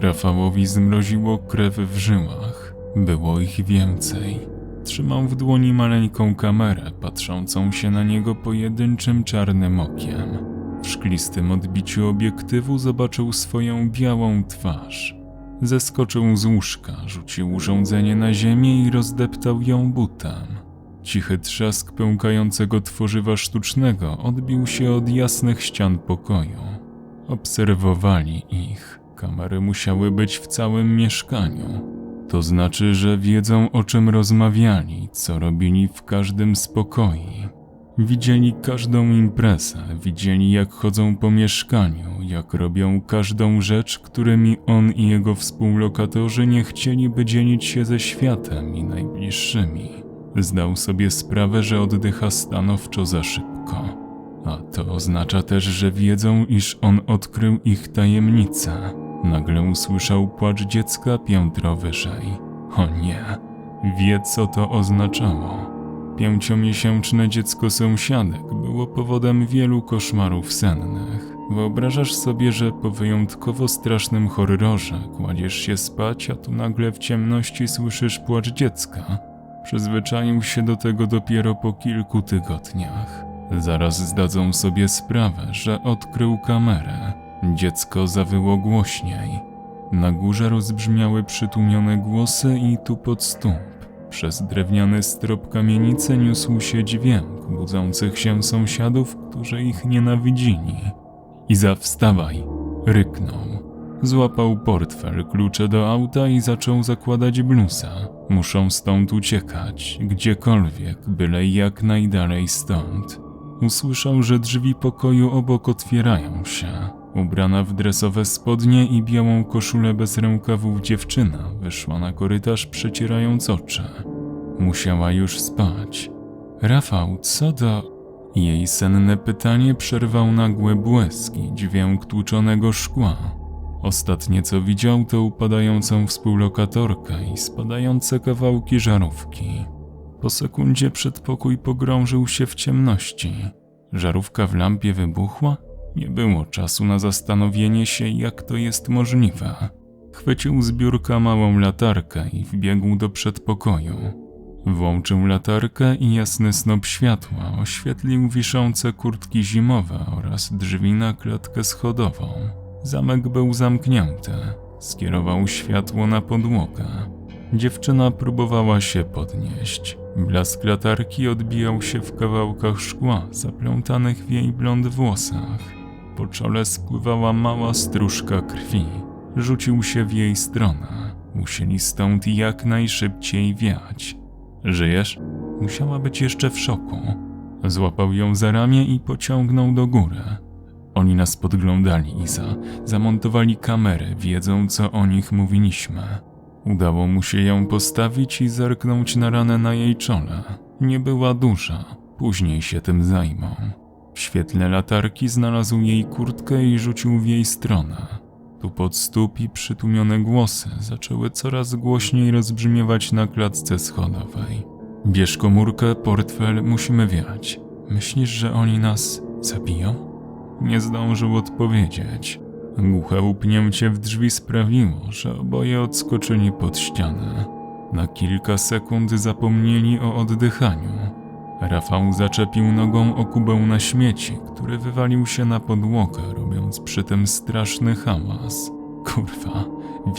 Rafałowi zmroziło krew w żyłach. Było ich więcej. Trzymał w dłoni maleńką kamerę, patrzącą się na niego pojedynczym czarnym okiem. W szklistym odbiciu obiektywu zobaczył swoją białą twarz. Zeskoczył z łóżka, rzucił urządzenie na ziemię i rozdeptał ją butem. Cichy trzask pękającego tworzywa sztucznego odbił się od jasnych ścian pokoju. Obserwowali ich. Kamery musiały być w całym mieszkaniu. To znaczy, że wiedzą o czym rozmawiali, co robili w każdym z pokoi. Widzieli każdą imprezę, widzieli jak chodzą po mieszkaniu, jak robią każdą rzecz, którymi on i jego współlokatorzy nie chcieliby dzielić się ze światem i najbliższymi. Zdał sobie sprawę, że oddycha stanowczo za szybko. A to oznacza też, że wiedzą, iż on odkrył ich tajemnicę. Nagle usłyszał płacz dziecka piętro wyżej. O nie, wie co to oznaczało. Pięciomiesięczne dziecko sąsiadek było powodem wielu koszmarów sennych. Wyobrażasz sobie, że po wyjątkowo strasznym horrorze kładziesz się spać, a tu nagle w ciemności słyszysz płacz dziecka. Przyzwyczaił się do tego dopiero po kilku tygodniach. Zaraz zdadzą sobie sprawę, że odkrył kamerę. Dziecko zawyło głośniej. Na górze rozbrzmiały przytłumione głosy i tupot stóp. Przez drewniany strop kamienicy niósł się dźwięk budzących się sąsiadów, którzy ich nienawidzili. Iza wstawaj, ryknął. Złapał portfel, klucze do auta i zaczął zakładać bluza. Muszą stąd uciekać, gdziekolwiek, byle jak najdalej stąd. Usłyszał, że drzwi pokoju obok otwierają się. Ubrana w dresowe spodnie i białą koszulę bez rękawów dziewczyna wyszła na korytarz przecierając oczy. Musiała już spać. Rafał, co do... Jej senne pytanie przerwał nagły błysk i dźwięk tłuczonego szkła. Ostatnie co widział to upadającą współlokatorkę i spadające kawałki żarówki. Po sekundzie przedpokój pogrążył się w ciemności. Żarówka w lampie wybuchła? Nie było czasu na zastanowienie się, jak to jest możliwe. Chwycił z biurka małą latarkę i wbiegł do przedpokoju. Włączył latarkę i jasny snop światła oświetlił wiszące kurtki zimowe oraz drzwi na klatkę schodową. Zamek był zamknięty. Skierował światło na podłogę. Dziewczyna próbowała się podnieść. Blask latarki odbijał się w kawałkach szkła zaplątanych w jej blond włosach. Po czole spływała mała stróżka krwi. Rzucił się w jej stronę. Musieli stąd jak najszybciej wiać. Żyjesz? Musiała być jeszcze w szoku. Złapał ją za ramię i pociągnął do góry. Oni nas podglądali, Iza. Zamontowali kamerę, wiedzą co o nich mówiliśmy. Udało mu się ją postawić i zerknąć na ranę na jej czole. Nie była duża, później się tym zajmą. W świetle latarki znalazł jej kurtkę i rzucił w jej stronę. Tu pod stóp i przytłumione głosy zaczęły coraz głośniej rozbrzmiewać na klatce schodowej. Bierz komórkę, portfel, musimy wiać. Myślisz, że oni nas zabiją? Nie zdążył odpowiedzieć. Głuche upnięcie w drzwi sprawiło, że oboje odskoczyli pod ścianę. Na kilka sekund zapomnieli o oddychaniu. Rafał zaczepił nogą o kubeł na śmieci, który wywalił się na podłogę, robiąc przy tym straszny hałas. Kurwa,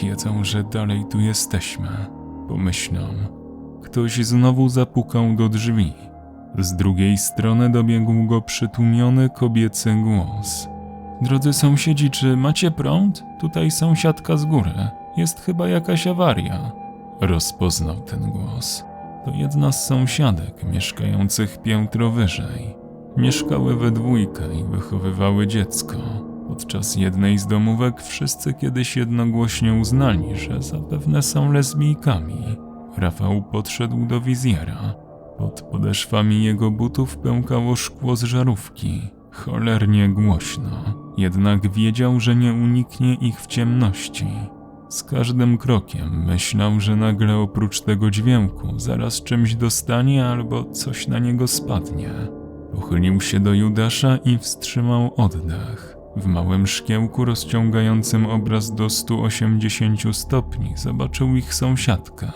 wiedzą, że dalej tu jesteśmy. Pomyślał. Ktoś znowu zapukał do drzwi. Z drugiej strony dobiegł go przytłumiony kobiecy głos. Drodzy sąsiedzi, czy macie prąd? Tutaj sąsiadka z góry. Jest chyba jakaś awaria. Rozpoznał ten głos. To jedna z sąsiadek mieszkających piętro wyżej. Mieszkały we dwójkę i wychowywały dziecko. Podczas jednej z domówek wszyscy kiedyś jednogłośnie uznali, że zapewne są lesbijkami. Rafał podszedł do wizjera. Pod podeszwami jego butów pękało szkło z żarówki. Cholernie głośno, jednak wiedział, że nie uniknie ich w ciemności. Z każdym krokiem myślał, że nagle oprócz tego dźwięku zaraz czymś dostanie albo coś na niego spadnie. Pochylił się do Judasza i wstrzymał oddech. W małym szkiełku rozciągającym obraz do 180 stopni zobaczył ich sąsiadkę.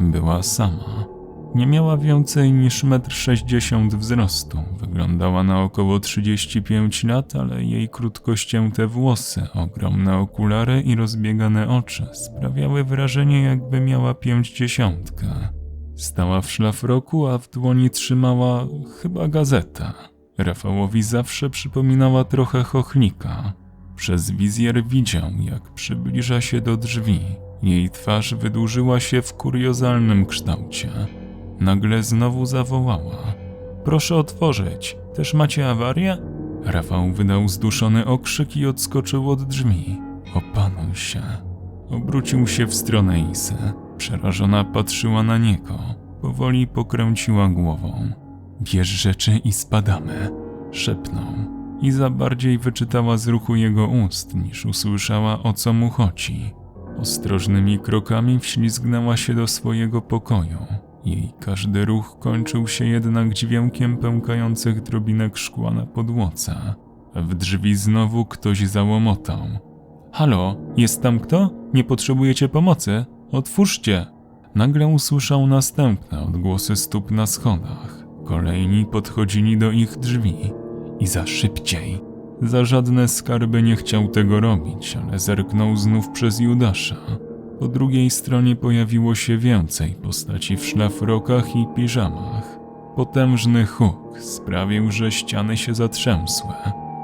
Była sama. Nie miała więcej niż 1,60 m wzrostu. Wyglądała na około 35 lat, ale jej krótkościęte włosy, ogromne okulary i rozbiegane oczy sprawiały wrażenie, jakby miała pięćdziesiątkę. Stała w szlafroku, a w dłoni trzymała chyba gazetę. Rafałowi zawsze przypominała trochę chochlika. Przez wizjer widział, jak przybliża się do drzwi. Jej twarz wydłużyła się w kuriozalnym kształcie. Nagle znowu zawołała. Proszę otworzyć, też macie awarię? Rafał wydał zduszony okrzyk i odskoczył od drzwi. Opanuj się. Obrócił się w stronę Isy. Przerażona patrzyła na niego. Powoli pokręciła głową. Bierz rzeczy i spadamy. Szepnął. Iza bardziej wyczytała z ruchu jego ust, niż usłyszała o co mu chodzi. Ostrożnymi krokami wślizgnęła się do swojego pokoju. Każdy ruch kończył się jednak dźwiękiem pękających drobinek szkła na podłodze. W drzwi znowu ktoś załomotał. Halo, jest tam kto? Nie potrzebujecie pomocy? Otwórzcie! Nagle usłyszał następne odgłosy stóp na schodach. Kolejni podchodzili do ich drzwi. I za szybciej. Za żadne skarby nie chciał tego robić, ale zerknął znów przez Judasza. Po drugiej stronie pojawiło się więcej postaci w szlafrokach i piżamach. Potężny huk sprawił, że ściany się zatrzęsły.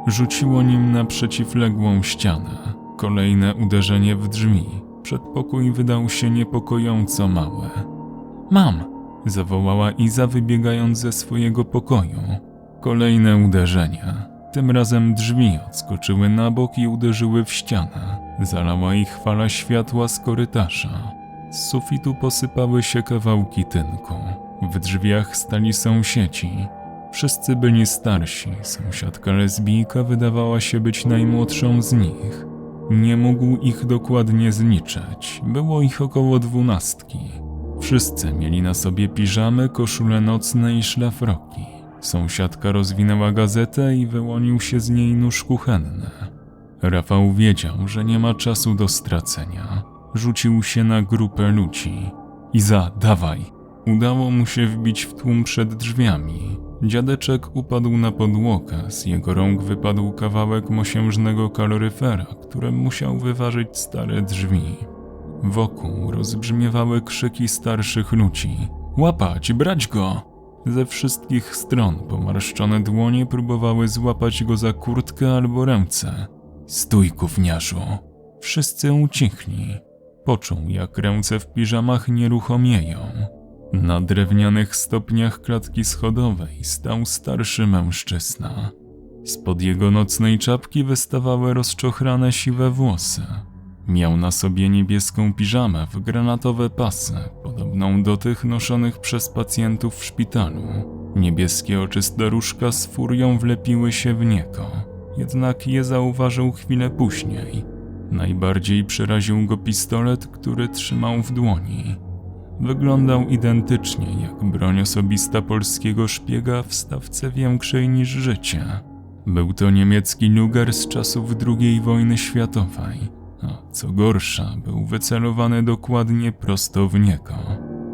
Rzuciło nim na przeciwległą ścianę. Kolejne uderzenie w drzwi. Przedpokój wydał się niepokojąco mały. Mam! zawołała Iza, wybiegając ze swojego pokoju. Kolejne uderzenie. Tym razem drzwi odskoczyły na bok i uderzyły w ścianę. Zalała ich fala światła z korytarza. Z sufitu posypały się kawałki tynku. W drzwiach stali sąsiedzi. Wszyscy byli starsi. Sąsiadka lesbijka wydawała się być najmłodszą z nich. Nie mógł ich dokładnie zliczyć. Było ich około dwunastki. Wszyscy mieli na sobie piżamy, koszule nocne i szlafroki. Sąsiadka rozwinęła gazetę i wyłonił się z niej nóż kuchenny. Rafał wiedział, że nie ma czasu do stracenia. Rzucił się na grupę ludzi. Iza, dawaj! Udało mu się wbić w tłum przed drzwiami. Dziadeczek upadł na podłogę, z jego rąk wypadł kawałek mosiężnego kaloryfera, którym musiał wyważyć stare drzwi. Wokół rozbrzmiewały krzyki starszych ludzi. Łapać, brać go! Ze wszystkich stron pomarszczone dłonie próbowały złapać go za kurtkę albo ręce. Stój, gówniarzu! Wszyscy ucichli. Poczuł, jak ręce w piżamach nieruchomieją. Na drewnianych stopniach klatki schodowej stał starszy mężczyzna. Spod jego nocnej czapki wystawały rozczochrane siwe włosy. Miał na sobie niebieską piżamę w granatowe pasy, podobną do tych noszonych przez pacjentów w szpitalu. Niebieskie oczy staruszka z furią wlepiły się w niego, jednak je zauważył chwilę później. Najbardziej przeraził go pistolet, który trzymał w dłoni. Wyglądał identycznie jak broń osobista polskiego szpiega w stawce większej niż życie. Był to niemiecki Luger z czasów II wojny światowej a co gorsza, był wycelowany dokładnie prosto w niego.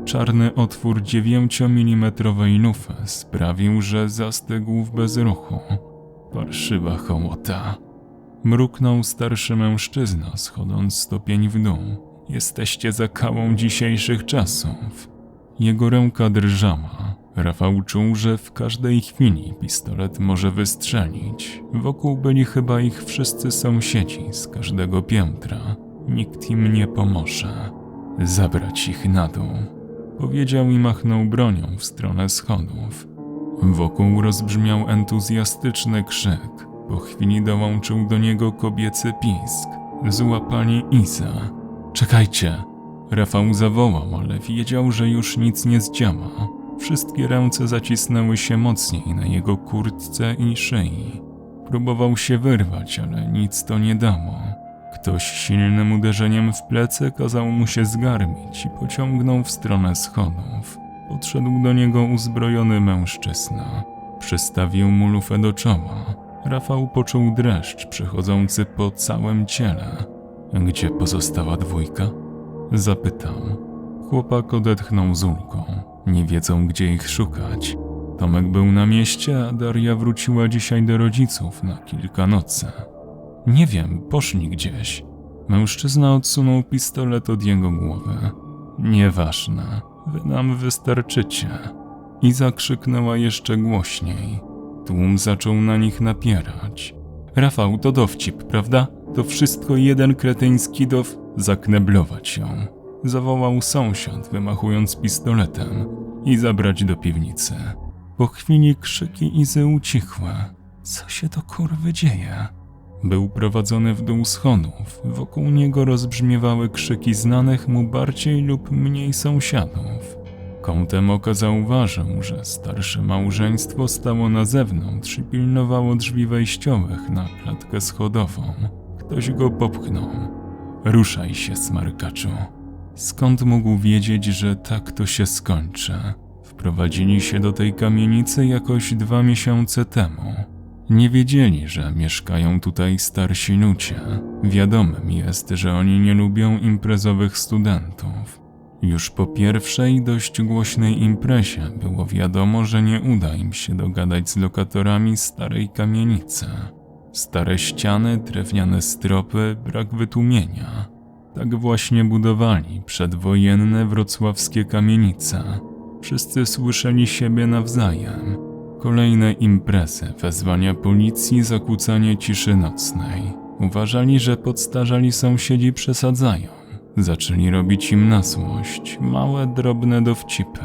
Czarny otwór 9-mm lufy sprawił, że zastygł w bezruchu. Parszywa hołota. Mruknął starszy mężczyzna, schodząc stopień w dół. Jesteście zakałą dzisiejszych czasów. Jego ręka drżała. Rafał czuł, że w każdej chwili pistolet może wystrzelić. Wokół byli chyba ich wszyscy sąsiedzi z każdego piętra. Nikt im nie pomoże. Zabrać ich na dół. Powiedział i machnął bronią w stronę schodów. Wokół rozbrzmiał entuzjastyczny krzyk. Po chwili dołączył do niego kobiecy pisk. Złapali Isa. Czekajcie! Rafał zawołał, ale wiedział, że już nic nie zdziała. Wszystkie ręce zacisnęły się mocniej na jego kurtce i szyi. Próbował się wyrwać, ale nic to nie dało. Ktoś silnym uderzeniem w plecy kazał mu się zgarbić i pociągnął w stronę schodów. Podszedł do niego uzbrojony mężczyzna. Przystawił mu lufę do czoła. Rafał poczuł dreszcz przechodzący po całym ciele. Gdzie pozostała dwójka? Zapytał. Chłopak odetchnął z ulgą. Nie wiedzą, gdzie ich szukać. Tomek był na mieście, a Daria wróciła dzisiaj do rodziców na kilka nocy. Nie wiem, poszli gdzieś. Mężczyzna odsunął pistolet od jego głowy. Nieważne, wy nam wystarczycie. I zakrzyknęła jeszcze głośniej. Tłum zaczął na nich napierać. Rafał, to dowcip, prawda? To wszystko jeden kretyński dow... Zakneblować ją. Zawołał sąsiad, wymachując pistoletem i zabrać do piwnicy. Po chwili krzyki Izy ucichły. Co się to kurwy dzieje? Był prowadzony w dół schodów. Wokół niego rozbrzmiewały krzyki znanych mu bardziej lub mniej sąsiadów. Kątem oka zauważył, że starsze małżeństwo stało na zewnątrz i pilnowało drzwi wejściowych na klatkę schodową. Ktoś go popchnął. Ruszaj się, smarkaczu. Skąd mógł wiedzieć, że tak to się skończy? Wprowadzili się do tej kamienicy jakoś dwa miesiące temu. Nie wiedzieli, że mieszkają tutaj starsi ludzie. Wiadomym jest, że oni nie lubią imprezowych studentów. Już po pierwszej, dość głośnej imprezie było wiadomo, że nie uda im się dogadać z lokatorami starej kamienicy. Stare ściany, drewniane stropy, brak wytłumienia. Tak właśnie budowali przedwojenne wrocławskie kamienice. Wszyscy słyszeli siebie nawzajem. Kolejne imprezy, wezwania policji, zakłócanie ciszy nocnej. Uważali, że podstarzali sąsiedzi przesadzają. Zaczęli robić im na złość, małe, drobne dowcipy.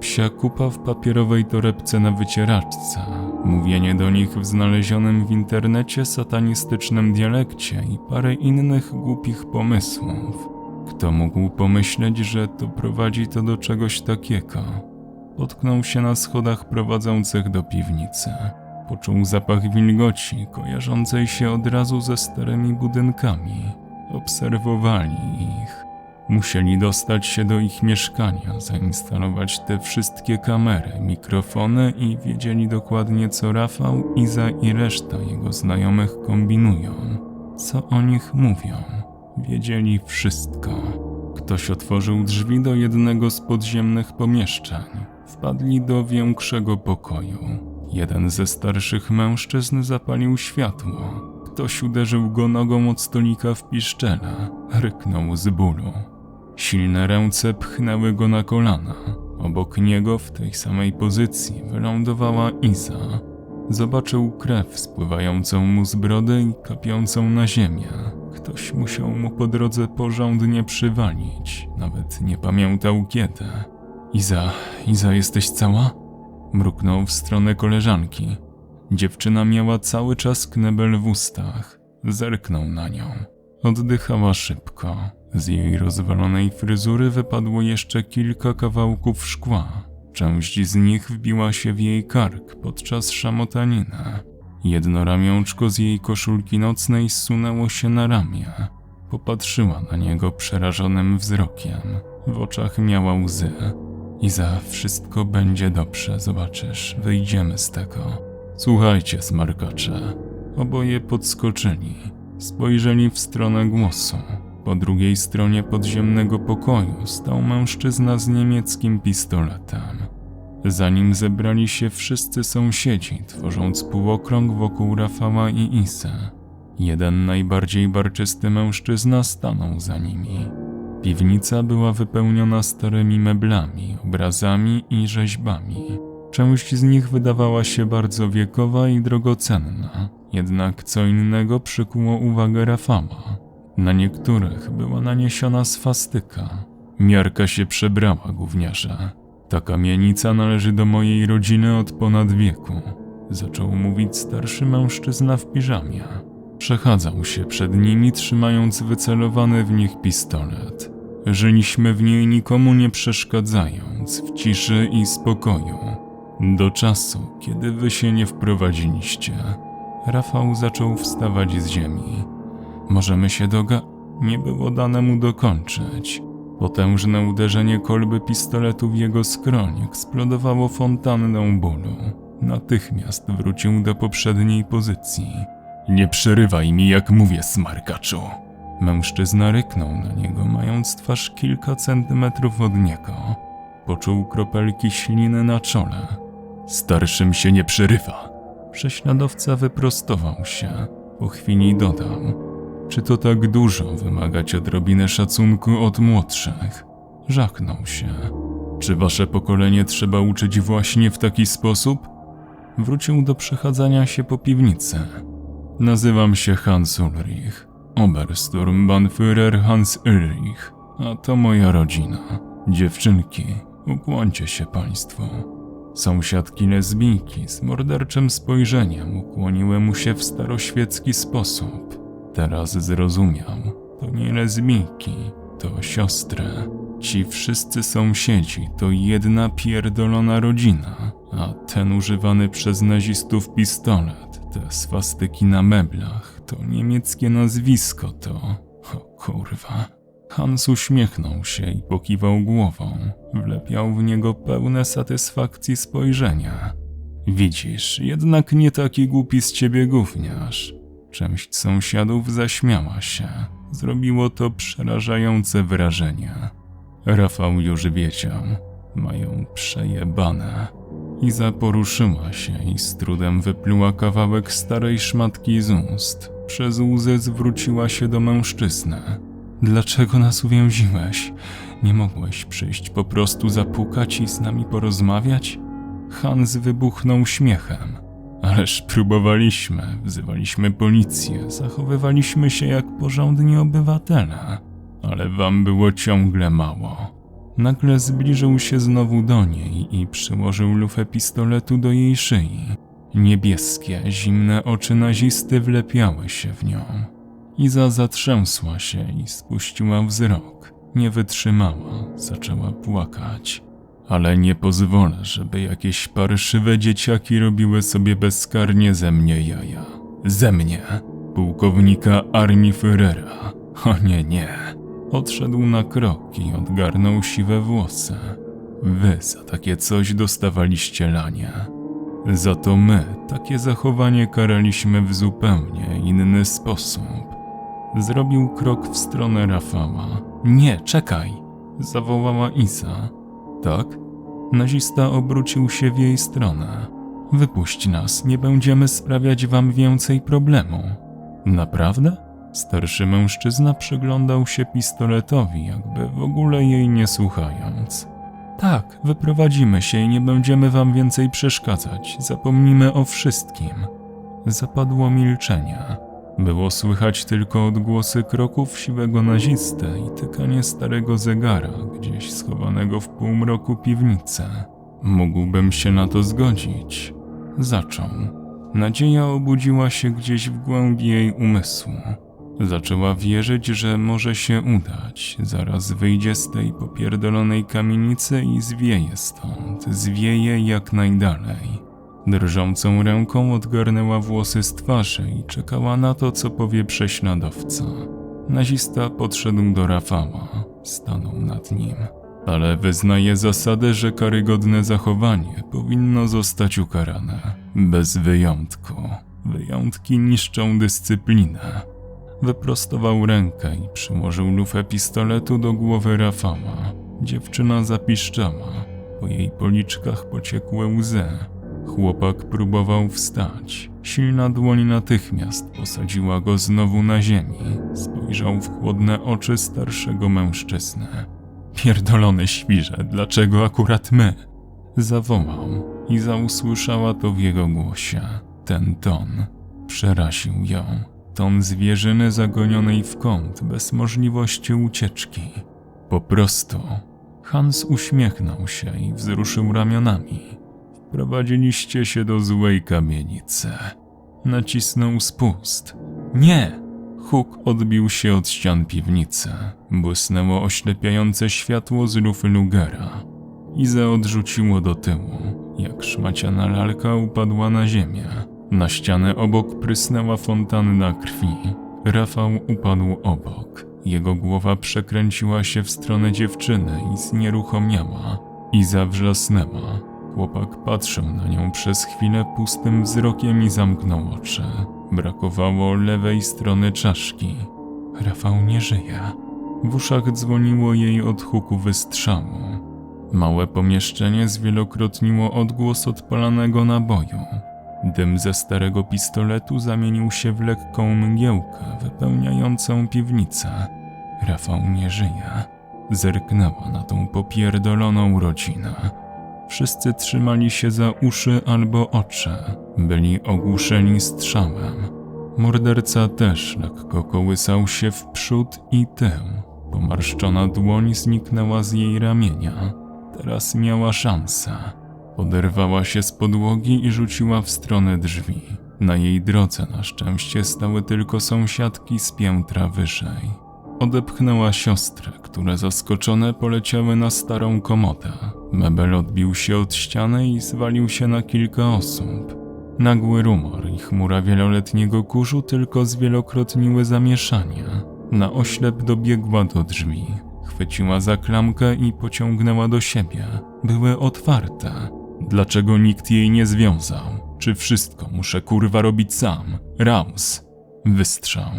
Psia kupa w papierowej torebce na wycieraczce, mówienie do nich w znalezionym w internecie satanistycznym dialekcie i parę innych głupich pomysłów. Kto mógł pomyśleć, że to prowadzi to do czegoś takiego? Potknął się na schodach prowadzących do piwnicy. Poczuł zapach wilgoci, kojarzącej się od razu ze starymi budynkami. Obserwowali ich. Musieli dostać się do ich mieszkania, zainstalować te wszystkie kamery, mikrofony i wiedzieli dokładnie, co Rafał, Iza i reszta jego znajomych kombinują. Co o nich mówią. Wiedzieli wszystko. Ktoś otworzył drzwi do jednego z podziemnych pomieszczeń. Wpadli do większego pokoju. Jeden ze starszych mężczyzn zapalił światło. Ktoś uderzył go nogą od stolika w piszczele. Ryknął z bólu. Silne ręce pchnęły go na kolana. Obok niego, w tej samej pozycji, wylądowała Iza. Zobaczył krew spływającą mu z brody i kapiącą na ziemię. Ktoś musiał mu po drodze porządnie przywalić. Nawet nie pamiętał kiedy. Iza, Iza, jesteś cała? Mruknął w stronę koleżanki. Dziewczyna miała cały czas knebel w ustach. Zerknął na nią. Oddychała szybko. Z jej rozwalonej fryzury wypadło jeszcze kilka kawałków szkła. Część z nich wbiła się w jej kark podczas szamotaniny. Jedno ramionczko z jej koszulki nocnej zsunęło się na ramię. Popatrzyła na niego przerażonym wzrokiem. W oczach miała łzy. I za wszystko będzie dobrze, zobaczysz, wyjdziemy z tego. Słuchajcie, smarkacze. Oboje podskoczyli. Spojrzeli w stronę głosu. Po drugiej stronie podziemnego pokoju stał mężczyzna z niemieckim pistoletem. Za nim zebrali się wszyscy sąsiedzi, tworząc półokrąg wokół Rafała i Isy. Jeden najbardziej barczysty mężczyzna stanął za nimi. Piwnica była wypełniona starymi meblami, obrazami i rzeźbami. Część z nich wydawała się bardzo wiekowa i drogocenna, jednak co innego przykuło uwagę Rafała. Na niektórych była naniesiona swastyka. Miarka się przebrała, gówniarze. Ta kamienica należy do mojej rodziny od ponad wieku, zaczął mówić starszy mężczyzna w piżamie. Przechadzał się przed nimi, trzymając wycelowany w nich pistolet. Żyliśmy w niej nikomu nie przeszkadzając, w ciszy i spokoju. Do czasu, kiedy wy się nie wprowadziliście. Rafał zaczął wstawać z ziemi. Możemy się doga... Nie było dane mu dokończyć. Potężne uderzenie kolby pistoletu w jego skroń eksplodowało fontanną bólu. natychmiast wrócił do poprzedniej pozycji. Nie przerywaj mi, jak mówię, smarkaczu. Mężczyzna ryknął na niego, mając twarz kilka centymetrów od niego. Poczuł kropelki śliny na czole. Starszym się nie przerywa. Prześladowca wyprostował się. Po chwili dodał: Czy to tak dużo wymagać odrobinę szacunku od młodszych? Żachnął się. Czy wasze pokolenie trzeba uczyć właśnie w taki sposób? Wrócił do przechadzania się po piwnicy. Nazywam się Hans Ulrich, Obersturmbannführer Hans Ulrich, a to moja rodzina. Dziewczynki, ukłońcie się państwu. Sąsiadki lesbijki z morderczym spojrzeniem ukłoniły mu się w staroświecki sposób. Teraz zrozumiał, to nie lesbijki, to siostry. Ci wszyscy sąsiedzi to jedna pierdolona rodzina, a ten używany przez nazistów pistolet, te swastyki na meblach, to niemieckie nazwisko to... O kurwa. Hans uśmiechnął się i pokiwał głową. Wlepiał w niego pełne satysfakcji spojrzenia. Widzisz, jednak nie taki głupi z ciebie gówniarz. Część sąsiadów zaśmiała się. Zrobiło to przerażające wrażenie. Rafał już wiedział. Mają przejebane. Iza poruszyła się i z trudem wypluła kawałek starej szmatki z ust. Przez łzy zwróciła się do mężczyzny. Dlaczego nas uwięziłeś? Nie mogłeś przyjść po prostu zapukać i z nami porozmawiać? Hans wybuchnął śmiechem. Ależ próbowaliśmy, wzywaliśmy policję, zachowywaliśmy się jak porządni obywatele, ale wam było ciągle mało. Nagle zbliżył się znowu do niej i przyłożył lufę pistoletu do jej szyi. Niebieskie, zimne oczy nazisty wlepiały się w nią. Iza zatrzęsła się i spuściła wzrok. Nie wytrzymała, zaczęła płakać. Ale nie pozwolę, żeby jakieś parszywe dzieciaki robiły sobie bezkarnie ze mnie jaja. Ze mnie, pułkownika armii Führera. O nie, nie. Odszedł na krok i odgarnął siwe włosy. Wy za takie coś dostawaliście lanie. Za to my takie zachowanie karaliśmy w zupełnie inny sposób. Zrobił krok w stronę Rafała. Nie, czekaj! zawołała Isa. Tak? Nazista obrócił się w jej stronę. Wypuść nas, nie będziemy sprawiać wam więcej problemu. Naprawdę? Starszy mężczyzna przyglądał się pistoletowi, jakby w ogóle jej nie słuchając. Tak, wyprowadzimy się i nie będziemy wam więcej przeszkadzać. Zapomnimy o wszystkim. Zapadło milczenie. Było słychać tylko odgłosy kroków siwego nazisty i tykanie starego zegara, gdzieś schowanego w półmroku piwnicy. Mógłbym się na to zgodzić. Zaczął. Nadzieja obudziła się gdzieś w głębi jej umysłu. Zaczęła wierzyć, że może się udać. Zaraz wyjdzie z tej popierdolonej kamienicy i zwieje stąd. Zwieje jak najdalej. Drżącą ręką odgarnęła włosy z twarzy i czekała na to, co powie prześladowca. Nazista podszedł do Rafała, stanął nad nim. Ale wyznaje zasadę, że karygodne zachowanie powinno zostać ukarane. Bez wyjątku. Wyjątki niszczą dyscyplinę. Wyprostował rękę i przyłożył lufę pistoletu do głowy Rafała. Dziewczyna zapiszczała. Po jej policzkach pociekły łzy. Chłopak próbował wstać. Silna dłoń natychmiast posadziła go znowu na ziemi. Spojrzał w chłodne oczy starszego mężczyzny. Pierdolony świrze, dlaczego akurat my? Zawołał i zausłyszała to w jego głosie. Ten ton przeraził ją. Ton zwierzyny zagonionej w kąt bez możliwości ucieczki. Po prostu Hans uśmiechnął się i wzruszył ramionami. Prowadziliście się do złej kamienicy. Nacisnął spust. Nie! Huk odbił się od ścian piwnicy. Błysnęło oślepiające światło z lufy Lugera. Iza odrzuciło do tyłu, jak szmaciana lalka upadła na ziemię. Na ścianę obok prysnęła fontanna krwi. Rafał upadł obok. Jego głowa przekręciła się w stronę dziewczyny i znieruchomiała. Iza wrzasnęła. Chłopak patrzył na nią przez chwilę pustym wzrokiem i zamknął oczy. Brakowało lewej strony czaszki. Rafał nie żyje. W uszach dzwoniło jej od huku wystrzału. Małe pomieszczenie zwielokrotniło odgłos odpalanego naboju. Dym ze starego pistoletu zamienił się w lekką mgiełkę wypełniającą piwnicę. Rafał nie żyje. Zerknęła na tą popierdoloną rodzinę. Wszyscy trzymali się za uszy albo oczy. Byli ogłuszeni strzałem. Morderca też lekko kołysał się w przód i tył. Pomarszczona dłoń zniknęła z jej ramienia. Teraz miała szansę. Poderwała się z podłogi i rzuciła w stronę drzwi. Na jej drodze na szczęście stały tylko sąsiadki z piętra wyżej. Odepchnęła siostrę, które zaskoczone poleciały na starą komodę. Mebel odbił się od ściany i zwalił się na kilka osób. Nagły rumor i chmura wieloletniego kurzu tylko zwielokrotniły zamieszanie. Na oślep dobiegła do drzwi. Chwyciła za klamkę i pociągnęła do siebie. Były otwarte. Dlaczego nikt jej nie związał? Czy wszystko muszę kurwa robić sam? Raus. Wystrzał.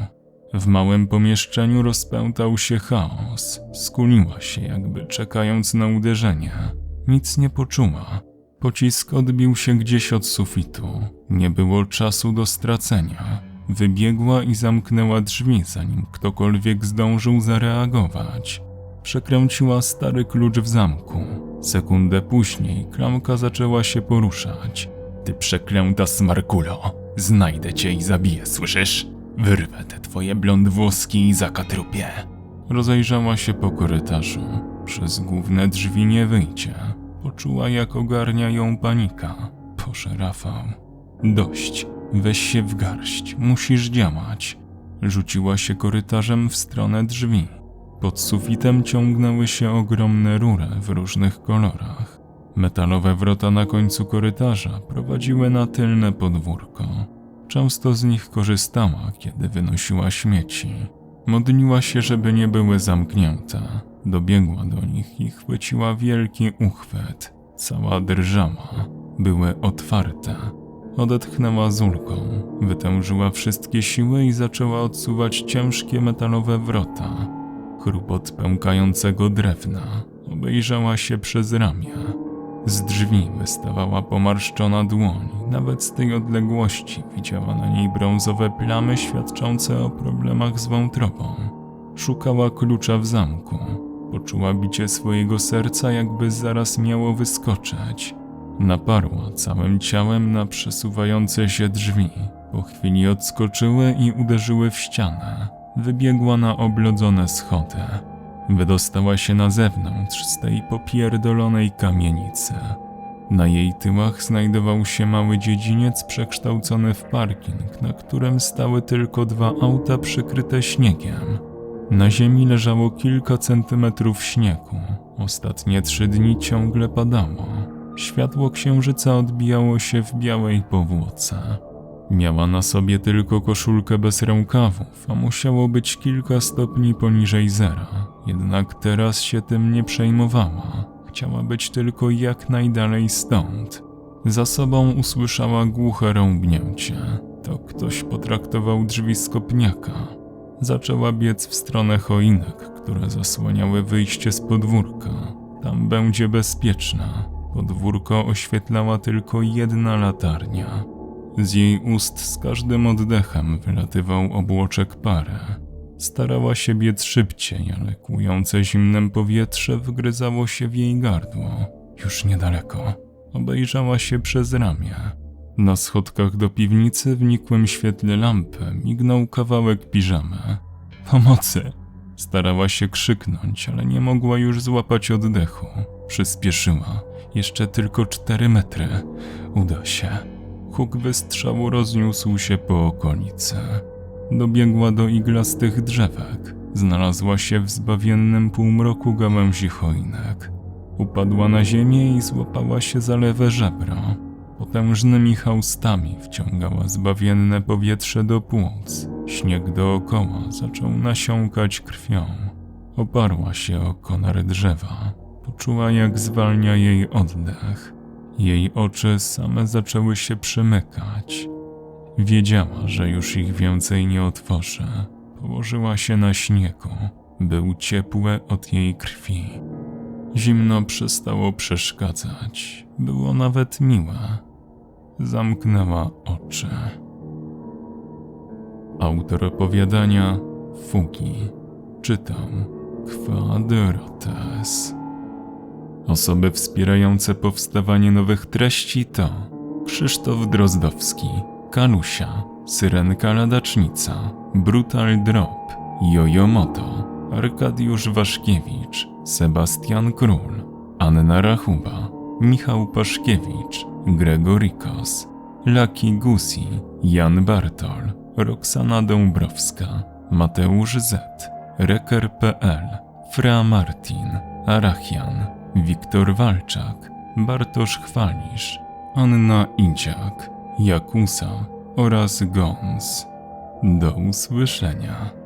W małym pomieszczeniu rozpętał się chaos. Skuliła się, jakby czekając na uderzenie. Nic nie poczuła. Pocisk odbił się gdzieś od sufitu. Nie było czasu do stracenia. Wybiegła i zamknęła drzwi, zanim ktokolwiek zdążył zareagować. Przekręciła stary klucz w zamku. Sekundę później klamka zaczęła się poruszać. Ty przeklęta smarkulo, znajdę cię i zabiję, słyszysz? Wyrwę te twoje blond włoski i zakatrupię. Rozejrzała się po korytarzu. Przez główne drzwi nie wyjdzie. Poczuła, jak ogarnia ją panika. Boże, Rafał. Dość. Weź się w garść. Musisz działać. Rzuciła się korytarzem w stronę drzwi. Pod sufitem ciągnęły się ogromne rury w różnych kolorach. Metalowe wrota na końcu korytarza prowadziły na tylne podwórko. Często z nich korzystała, kiedy wynosiła śmieci. Modliła się, żeby nie były zamknięte. Dobiegła do nich i chwyciła wielki uchwyt. Cała drżała. Były otwarte. Odetchnęła z ulgą, wytężyła wszystkie siły i zaczęła odsuwać ciężkie metalowe wrota. Chrupot pękającego drewna. Obejrzała się przez ramię. Z drzwi wystawała pomarszczona dłoń. Nawet z tej odległości widziała na niej brązowe plamy świadczące o problemach z wątrobą. Szukała klucza w zamku. Poczuła bicie swojego serca, jakby zaraz miało wyskoczyć. Naparła całym ciałem na przesuwające się drzwi. Po chwili odskoczyły i uderzyły w ścianę. Wybiegła na oblodzone schody. Wydostała się na zewnątrz z tej popierdolonej kamienicy. Na jej tyłach znajdował się mały dziedziniec przekształcony w parking, na którym stały tylko dwa auta przykryte śniegiem. Na ziemi leżało kilka centymetrów śniegu. Ostatnie trzy dni ciągle padało. Światło księżyca odbijało się w białej powłoce. Miała na sobie tylko koszulkę bez rękawów, a musiało być kilka stopni poniżej zera. Jednak teraz się tym nie przejmowała. Chciała być tylko jak najdalej stąd. Za sobą usłyszała głuche rąbnięcie. To ktoś potraktował drzwi z kopniaka. Zaczęła biec w stronę choinek, które zasłaniały wyjście z podwórka. Tam będzie bezpieczna. Podwórko oświetlała tylko jedna latarnia. Z jej ust z każdym oddechem wylatywał obłoczek pary. Starała się biec szybciej, ale kłujące zimnem powietrze wgryzało się w jej gardło. Już niedaleko. Obejrzała się przez ramię. Na schodkach do piwnicy w nikłym świetle lampy mignął kawałek piżamy. Pomocy! Starała się krzyknąć, ale nie mogła już złapać oddechu. Przyspieszyła. Jeszcze tylko cztery metry. Uda się. Huk wystrzału rozniósł się po okolicy. Dobiegła do iglastych drzewek. Znalazła się w zbawiennym półmroku gałęzi choinek. Upadła na ziemię i złapała się za lewe żebro. Potężnymi haustami wciągała zbawienne powietrze do płuc. Śnieg dookoła zaczął nasiąkać krwią. Oparła się o konar drzewa. Poczuła, jak zwalnia jej oddech. Jej oczy same zaczęły się przymykać. Wiedziała, że już ich więcej nie otworzy. Położyła się na śniegu. Był ciepłe od jej krwi. Zimno przestało przeszkadzać. Było nawet miłe. Zamknęła oczy. Autor opowiadania Fugi. Czytał Quadrotes. Osoby wspierające powstawanie nowych treści to Krzysztof Drozdowski, Kalusia, Syrenka Ladacznica, Brutal Drop, Jojo Moto, Arkadiusz Waszkiewicz, Sebastian Król, Anna Rachuba, Michał Paszkiewicz, Gregorikos, Lucky Gusi, Jan Bartol, Roxana Dąbrowska, Mateusz Z, Reker.pl, Fra Martin, Arachian, Wiktor Walczak, Bartosz Chwalisz, Anna Idziak, Jakusa oraz Gons. Do usłyszenia.